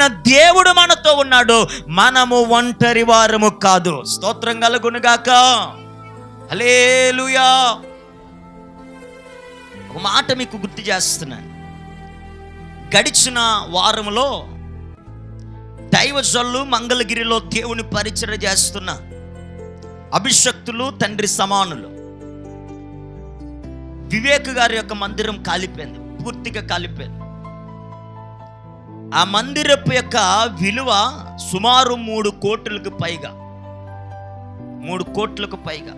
అయిన దేవుడు మనతో ఉన్నాడు. మనము ఒంటరి వారము కాదు. స్తోత్రం కలుగునుగాక. హలేలుయా ఒక మాట మీకు గుర్తు చేస్తున్నాను. గడిచిన వారంలో దైవజల్లు మంగళగిరిలో దేవుని పరిచయం చేస్తున్న అభిషక్తులు తండ్రి సమానులు. వివేక్ గారి యొక్క మందిరం కాలిపోయింది. పూర్తిగా కాలిపోయింది. ఆ మందిరపు యొక్క విలువ సుమారు మూడు కోట్లకు పైగా. మూడు కోట్లకు పైగా.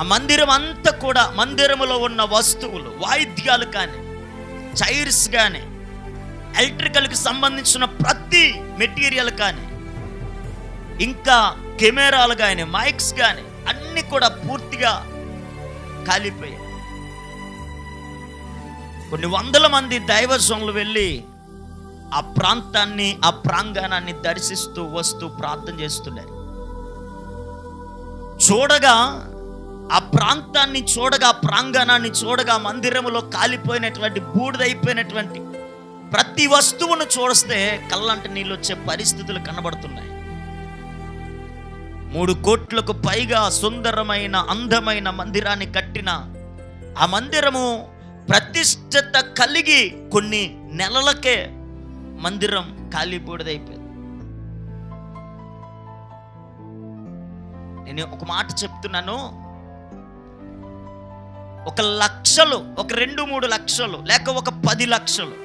ఆ మందిరం అంతా కూడా మందిరములో ఉన్న వస్తువులు వాయిద్యాలు కానీ చైర్స్ కానీ ఎలక్ట్రికల్కి సంబంధించిన ప్రతి మెటీరియల్ కానీ ఇంకా కెమెరాలు కానీ మైక్స్ కానీ అన్నీ కూడా పూర్తిగా కాలిపోయాయి. కొన్ని వందల మంది దైవజనులు వెళ్ళి ఆ ప్రాంతాన్ని ఆ ప్రాంగణాన్ని దర్శిస్తూ వస్తూ ప్రార్థన చేస్తున్నారు. చూడగా ఆ ప్రాంతాన్ని చూడగా ప్రాంగణాన్ని చూడగా మందిరములో కాలిపోయినటువంటి బూడిదైపోయినటువంటి ప్రతి వస్తువును చూస్తే కళ్ళంట నీళ్ళు వచ్చే పరిస్థితులు కనబడుతున్నాయి. మూడు కోట్లకు పైగా సుందరమైన అందమైన మందిరాన్ని కట్టిన ఆ మందిరము ప్రతిష్టత కలిగి కొన్ని నెలలకే మందిరం కాలిబూడిదైపోయింది నేను ఒక మాట చెప్తున్నాను. ఒక లక్షలు ఒక రెండు మూడు లక్షలు లేక ఒక పది లక్షలు.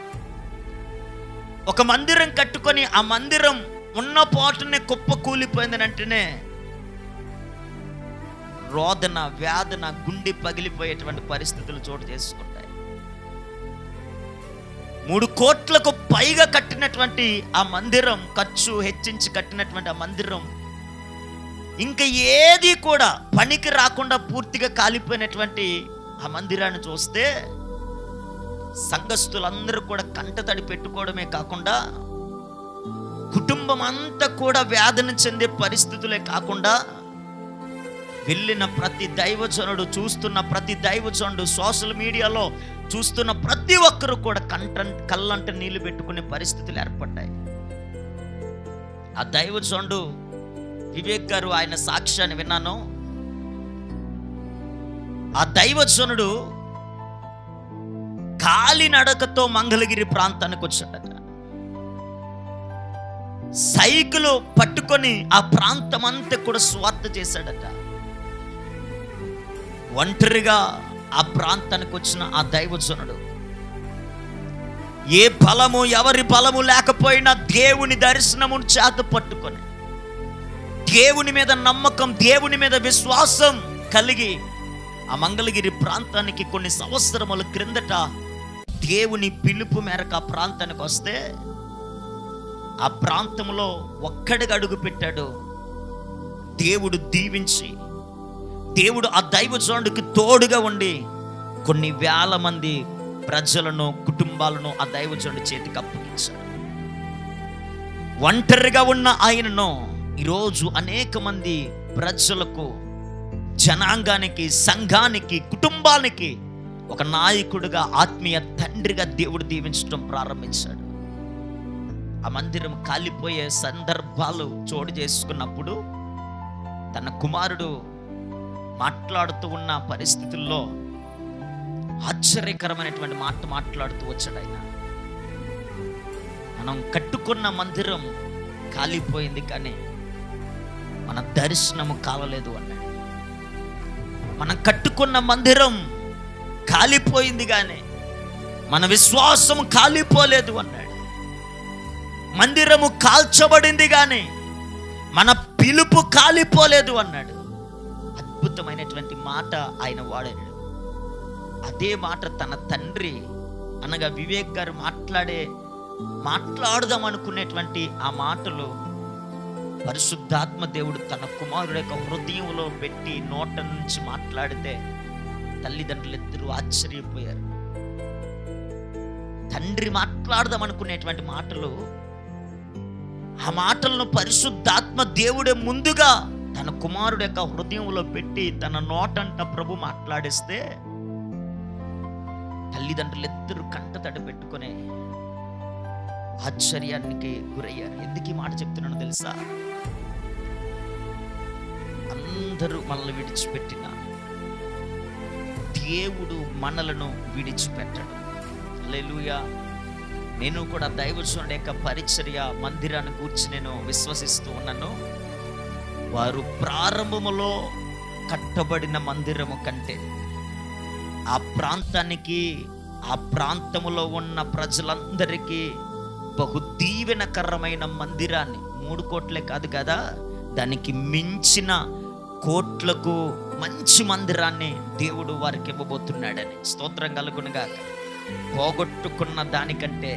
ఒక మందిరం కట్టుకొని ఆ మందిరం ఉన్న పాటునే కుప్ప కూలిపోయిందని అంటేనే రోదన వేదన గుండె పగిలిపోయేటువంటి పరిస్థితులు చోటు చేసుకున్నాం మూడు కోట్లకు పైగా కట్టినటువంటి ఆ మందిరం ఖర్చు హెచ్చించి కట్టినటువంటి ఆ మందిరం ఇంకా ఏది కూడా పనికి రాకుండా పూర్తిగా కాలిపోయినటువంటి ఆ మందిరాన్ని చూస్తే సంఘస్థులందరూ కూడా కంటతడి పెట్టుకోవడమే కాకుండా కుటుంబం అంతా కూడా వేదన చెందే పరిస్థితులే కాకుండా వెళ్ళిన ప్రతి దైవజనుడు చూస్తున్న ప్రతి దైవజనుడు సోషల్ మీడియాలో చూస్తున్న ప్రతి ఒక్కరు కూడా కంట కళ్ళంట నీళ్ళు పెట్టుకునే పరిస్థితులు ఏర్పడ్డాయి. ఆ దైవజనుడు వివేక్ గారు ఆయన సాక్ష్యాన్ని విన్నాను. ఆ దైవజనుడు కాలినడకతో మంగళగిరి ప్రాంతానికి వచ్చాడట. సైకిలు పట్టుకొని ఆ ప్రాంతం అంతా కూడా స్వార్థ చేశాడట. ఒంటరిగా ఆ ప్రాంతానికి వచ్చిన ఆ దైవజనుడు ఏ బలము ఎవరి బలము లేకపోయినా దేవుని దర్శనమును చేత పట్టుకొని దేవుని మీద నమ్మకం దేవుని మీద విశ్వాసం కలిగి ఆ మంగళగిరి ప్రాంతానికి కొన్ని సంవత్సరముల క్రిందట దేవుని పిలుపు మేరకు ఆ ప్రాంతానికి వస్తే ఆ ప్రాంతంలో ఒక్కడిగా అడుగు పెట్టాడు దేవుడు దీవించి దేవుడు ఆ దైవజనుడికి తోడుగా ఉండి కొన్ని వేల మంది ప్రజలను కుటుంబాలను ఆ దైవజనుడి చేతికి అప్పగించాడు. ఒంటరిగా ఉన్న ఆయనను ఈరోజు అనేక మంది ప్రజలకు జనాంగానికి సంఘానికి కుటుంబానికి ఒక నాయకుడిగా ఆత్మీయ తండ్రిగా దేవుడు దీవించడం ప్రారంభించాడు. ఆ మందిరం కాలిపోయే సందర్భాలు చోటు చేసుకున్నప్పుడు తన కుమారుడు మాట్లాడుతూ ఉన్న పరిస్థితుల్లో ఆశ్చర్యకరమైనటువంటి మాట మాట్లాడుతూ వచ్చాడు ఆయన. మనం కట్టుకున్న మందిరం కాలిపోయింది కానీ మన దర్శనము కాలలేదు అన్నాడు. మనం కట్టుకున్న మందిరం కాలిపోయింది కానీ మన విశ్వాసం కాలిపోలేదు అన్నాడు. మందిరము కాల్చబడింది కానీ మన పిలుపు కాలిపోలేదు అన్నాడు. అద్భుతమైనటువంటి మాట ఆయన వాడాడు. అదే మాట తన తండ్రి అనగా వివేక్ గారు మాట్లాడే మాట్లాడదాం అనుకునేటువంటి ఆ మాటలు పరిశుద్ధాత్మ దేవుడు తన కుమారుడు యొక్క హృదయంలో పెట్టి నోట నుంచి మాట్లాడితే తల్లిదండ్రులు ఇద్దరూ ఆశ్చర్యపోయారు. తండ్రి మాట్లాడదాం అనుకునేటువంటి మాటలు ఆ మాటలను పరిశుద్ధాత్మ దేవుడే ముందుగా తన కుమారుడు యొక్క హృదయంలో పెట్టి తన నోటంట ప్రభు మాట్లాడిస్తే తల్లిదండ్రులు ఇద్దరు కంట తడి పెట్టుకునే ఆశ్చర్యానికి గురయ్యారు. ఎందుకు ఈ మాట చెప్తున్నాను తెలుసా? అందరూ మనల్ని విడిచిపెట్టిన దేవుడు మనలను విడిచిపెట్టడు. హల్లెలూయా. నేను కూడా దైవజనుడి యొక్క పరిచర్య మందిరాన్ని కూర్చి నేను విశ్వసిస్తూ ఉన్నాను. వారు ప్రారంభములో కట్టబడిన మందిరము కంటే ఆ ప్రాంతానికి ఆ ప్రాంతములో ఉన్న ప్రజలందరికీ బహు దీవెనకరమైన మందిరాన్ని మూడు కోట్లే కాదు కదా దానికి మించిన కోట్లకు మంచి మందిరాన్ని దేవుడు వారికి ఇవ్వబోతున్నాడని స్తోత్రం కలుగునుగా పోగొట్టుకున్న దానికంటే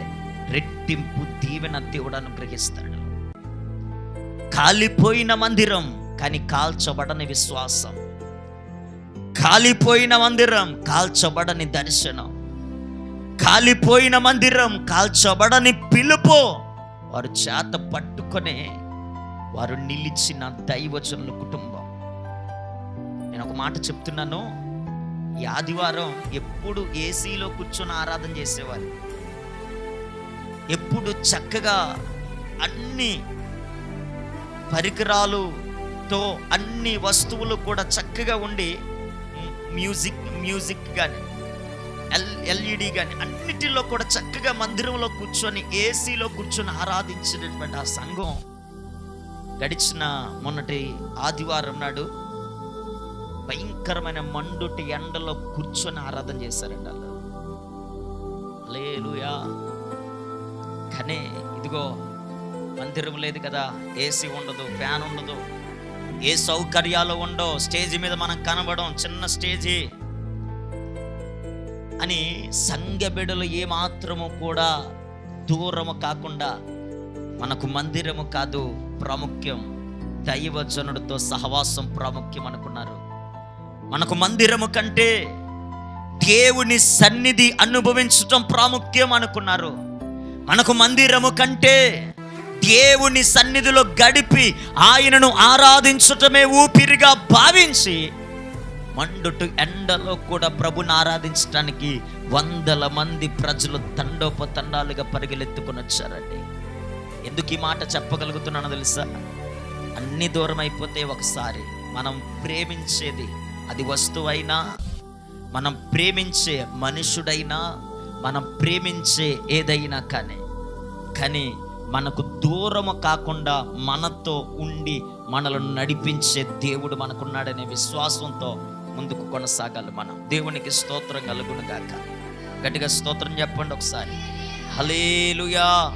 రెట్టింపు దీవెన దేవుడు అనుగ్రహిస్తాడు. కాలిపోయిన మందిరం కానీ కాల్చబడని విశ్వాసం. కాలిపోయిన మందిరం కాల్చబడని దర్శనం. కాలిపోయిన మందిరం కాల్చబడని పిలుపు. వారు చేత పట్టుకొని వారు నిలిచిన దైవజనుల కుటుంబం. నేను ఒక మాట చెప్తున్నాను. ఈ ఆదివారం ఎప్పుడు ఏసీలో కూర్చొని ఆరాధన చేసేవారు. ఎప్పుడు చక్కగా అన్ని పరికరాలుతో అన్ని వస్తువులు కూడా చక్కగా ఉండి మ్యూజిక్ మ్యూజిక్ కానీ ఎల్ ఎల్ఈడి కానీ అన్నిటిలో కూడా చక్కగా మందిరంలో కూర్చొని ఏసీలో కూర్చొని ఆరాధించినటువంటి ఆ సంఘం గడిచిన మొన్నటి ఆదివారం నాడు భయంకరమైన మండుటి ఎండలో కూర్చొని ఆరాధన చేశారండి వాళ్ళు లేలుయా కానీ ఇదిగో మందిరం లేదు కదా ఏసీ ఉండదు ఫ్యాన్ ఉండదు. ఏ సౌకర్యాలు ఉండవు స్టేజ్ మీద మనం కనబడం చిన్న స్టేజీ. అని సంఘ బిడలు ఏమాత్రము కూడా దూరము కాకుండా మనకు మందిరము కాదు ప్రాముఖ్యం దైవజనుడితో సహవాసం ప్రాముఖ్యం అనుకున్నారు. మనకు మందిరము కంటే దేవుని సన్నిధి అనుభవించటం ప్రాముఖ్యం అనుకున్నారు. మనకు మందిరము కంటే దేవుని సన్నిధిలో గడిపి ఆయనను ఆరాధించటమే ఊపిరిగా భావించి మండుటు ఎండలో కూడా ప్రభుని ఆరాధించడానికి వందల మంది ప్రజలు తండోపతండాలుగా పరిగెలెత్తుకుని వచ్చారండి. ఎందుకు ఈ మాట చెప్పగలుగుతున్నానో తెలుసా? అన్ని దూరం అయిపోతే ఒకసారి మనం ప్రేమించేది అది వస్తువైనా మనం ప్రేమించే మనుషుడైనా మనం ప్రేమించే ఏదైనా కానీ కానీ మనకు దూరము కాకుండా మనతో ఉండి మనలను నడిపించే దేవుడు మనకున్నాడనే విశ్వాసంతో ముందుకు కొనసాగాలి మనం. దేవునికి స్తోత్రం కలుగును గాక. గట్టిగా స్తోత్రం చెప్పండి ఒకసారి. హలేలుయా